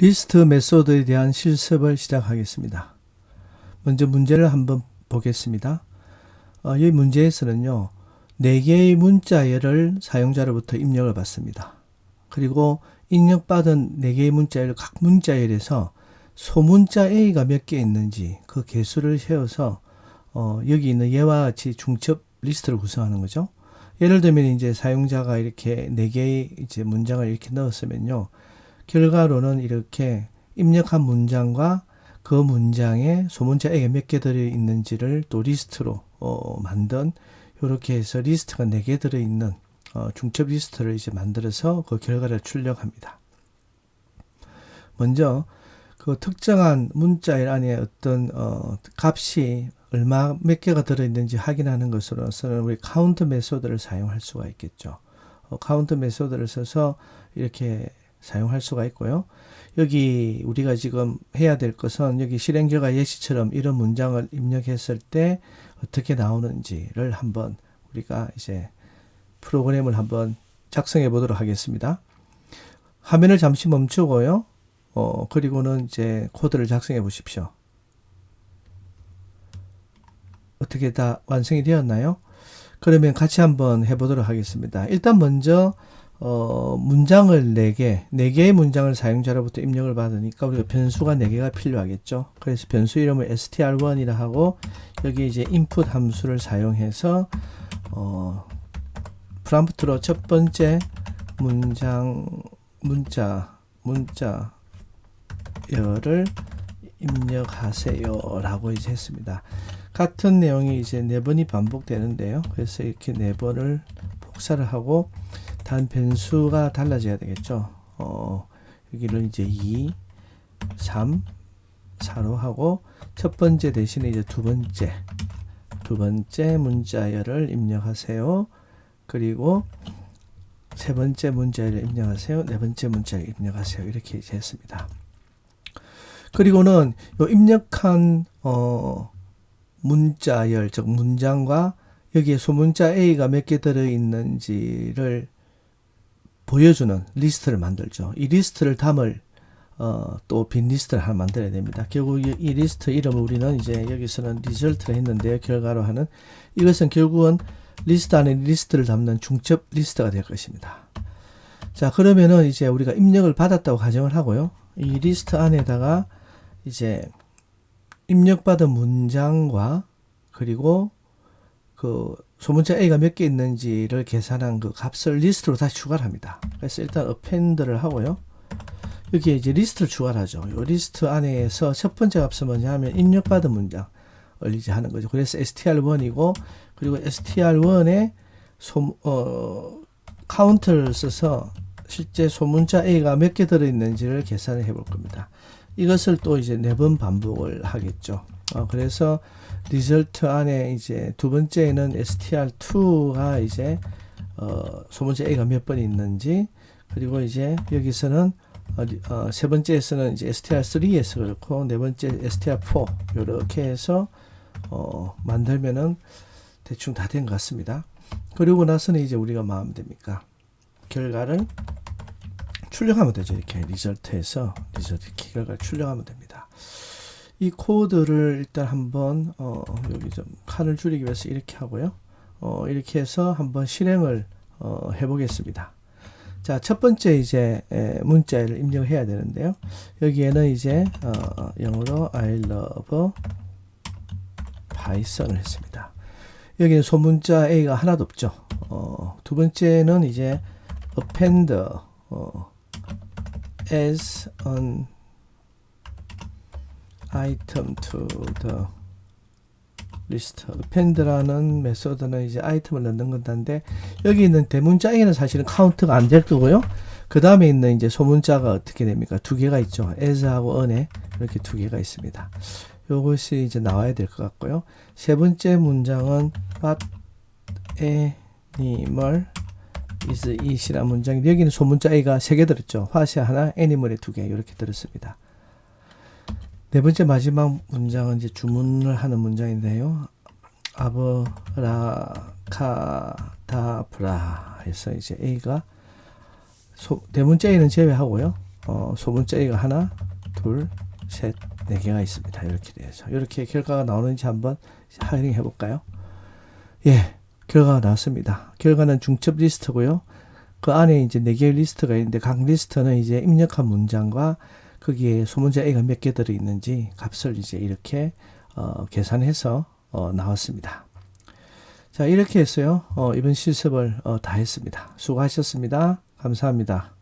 리스트 메소드에 대한 실습을 시작하겠습니다. 먼저 문제를 한번 보겠습니다. 어, 이 문제에서는요, 4개의 문자열을 사용자로부터 입력을 받습니다. 그리고 입력받은 4개의 문자열 각 문자열에서 소문자 A가 몇 개 있는지 그 개수를 세어서 어, 여기 있는 얘와 같이 중첩 리스트를 구성하는 거죠. 예를 들면 이제 사용자가 이렇게 4개의 이제 문장을 이렇게 넣었으면요. 결과로는 이렇게 입력한 문장과 그 문장에 소문자 A가 몇개 들어 있는지를 또 리스트로 어, 만든 이렇게 해서 리스트가 4개 들어 있는 어, 중첩 리스트를 이제 만들어서 그 결과를 출력합니다. 먼저 그 특정한 문자일 안에 어떤 어, 값이 얼마 몇 개가 들어 있는지 확인하는 것으로서는 우리 카운트 메소드를 사용할 수가 있겠죠. 어, 카운트 메소드를 써서 이렇게 사용할 수가 있고요. 여기 우리가 지금 해야 될 것은 여기 실행 결과 예시처럼 이런 문장을 입력했을 때 어떻게 나오는지를 한번 우리가 이제 프로그램을 한번 작성해 보도록 하겠습니다. 화면을 잠시 멈추고요. 어, 그리고는 이제 코드를 작성해 보십시오. 어떻게 다 완성이 되었나요? 그러면 같이 한번 해보도록 하겠습니다. 일단 먼저 어, 문장을 4개, 4개의 문장을 사용자로부터 입력을 받으니까 우리가 변수가 4개가 필요하겠죠. 그래서 변수 이름을 str1이라 하고 여기 이제 input 함수를 사용해서 어, 프롬프트로 첫 번째 문장 문자 문자 열을 입력하세요 라고 이제 했습니다. 같은 내용이 이제 네 번이 반복되는데요. 그래서 이렇게 네 번을 복사를 하고 단 변수가 달라져야 되겠죠. 어, 여기를 이제 2, 3, 4로 하고 첫 번째 대신에 이제 두 번째 두 번째 문자열을 입력하세요. 그리고 세 번째 문자열을 입력하세요. 네 번째 문자열 입력하세요. 이렇게 이제 했습니다. 그리고는 요 입력한 어 문자열 즉 문장과 여기에 소문자 A가 몇 개 들어 있는지를 보여주는 리스트를 만들죠. 이 리스트를 담을 어, 또 빈 리스트를 하나 만들어야 됩니다. 결국 이, 이 리스트 이름을 우리는 이제 여기서는 리절트를 했는데요. 결과로 하는 이것은 결국은 리스트 안에 리스트를 담는 중첩 리스트가 될 것입니다. 자, 그러면은 이제 우리가 입력을 받았다고 가정을 하고요. 이 리스트 안에다가 이제 입력받은 문장과 그리고 그 소문자 A가 몇 개 있는지를 계산한 그 값을 리스트로 다시 추가를 합니다. 그래서 일단 append를 하고요. 여기에 이제 리스트를 추가를 하죠. 이 리스트 안에서 첫 번째 값은 뭐냐 하면 입력받은 문장을 이제 하는 거죠. 그래서 str1이고 그리고 str1에 소, 어, 카운트를 써서 실제 소문자 A가 몇 개 들어있는지를 계산을 해 볼 겁니다. 이것을 또 이제 네 번 반복을 하겠죠. 어, 그래서 리절트 안에 이제 두 번째는 str2가 이제 어, 소문자 A가 몇 번 있는지 그리고 이제 여기서는 어, 어, 세 번째에서는 이제 str3에서 그렇고 네 번째 str4 이렇게 해서 어, 만들면은 대충 다 된 것 같습니다. 그리고 나서는 이제 우리가 뭐 하면 됩니까? 결과를 출력하면 되죠. 이렇게 리절트에서 리절트 결과를 출력하면 됩니다. 이 코드를 일단 한번 어, 여기 좀 칸을 줄이기 위해서 이렇게 하고요. 어, 이렇게 해서 한번 실행을 어, 해보겠습니다. 자, 첫 번째 이제 에, 문자를 입력해야 되는데요. 여기에는 이제 어, 영어로 I love Python을 했습니다. 여기는 소문자 A가 하나도 없죠. 어, 두 번째는 이제 append 어, as an item to the list. append라는 메소드는 이제 아이템을 넣는 건데 여기 있는 대문자에는 사실은 카운트가 안 될 거고요. 그 다음에 있는 이제 소문자가 어떻게 됩니까? 두 개가 있죠. as하고 on에 이렇게 두 개가 있습니다. 요것이 이제 나와야 될 것 같고요. 세 번째 문장은 but animal is it이라는 문장인데 여기는 소문자 a가 세 개 들었죠. 화시 하나, animal에 두개 이렇게 들었습니다. 네 번째 마지막 문장은 이제 주문을 하는 문장인데요. 아브라카다브라 해서 이제 A가 소, 대문자 A는 제외하고요. 어, 소문자 A가 하나, 둘, 셋, 네 개가 있습니다. 이렇게 돼서 이렇게 결과가 나오는지 한번 확인해 볼까요? 예, 결과가 나왔습니다. 결과는 중첩 리스트고요. 그 안에 이제 네 개의 리스트가 있는데 각 리스트는 이제 입력한 문장과 거기에 소문자 A가 몇 개 들어 있는지 값을 이제 이렇게 어, 계산해서 어, 나왔습니다. 자, 이렇게 했어요. 어, 이번 실습을 어, 다 했습니다. 수고하셨습니다. 감사합니다.